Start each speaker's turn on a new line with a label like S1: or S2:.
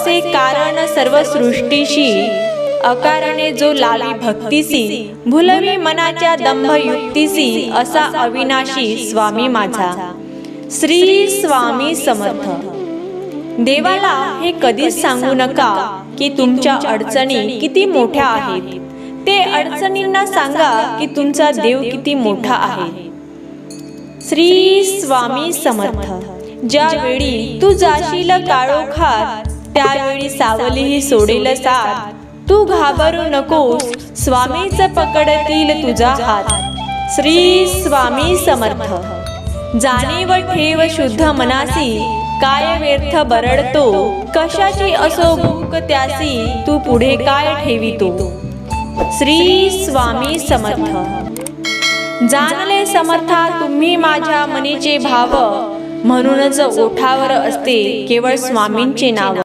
S1: असे कारण सर्व सृष्टीशी अकारणे जो लावी भक्तीसी भुलवी मनाच्या दंभ युक्तीसी असा अविनाशी स्वामी माझा. श्री स्वामी समर्थ. देवाला हे कधीच सांगू नका की तुमच्या अडचणी किती मोठ्या आहेत. ते अडचणींना सांगा की तुमचा देव किती मोठा आहे. श्री स्वामी समर्थ. ज्यावेळी तू जाशील काळोखात त्यावेळी सावलीही सोडेल साथ तू घाबरू नकोस स्वामीच पकडतील तुझा हात. श्री स्वामी समर्थ. जाणीव ठेव शुद्ध मनासी काय व्यर्थ बरडतो कशाची असो भूक त्यासी तू पुढे काय ठेवितो? श्री स्वामी समर्थ. जाणले समर्था तुम्ही माझ्या मनीचे भाव म्हणूनच ओठावर असते केवळ स्वामींचे नाव.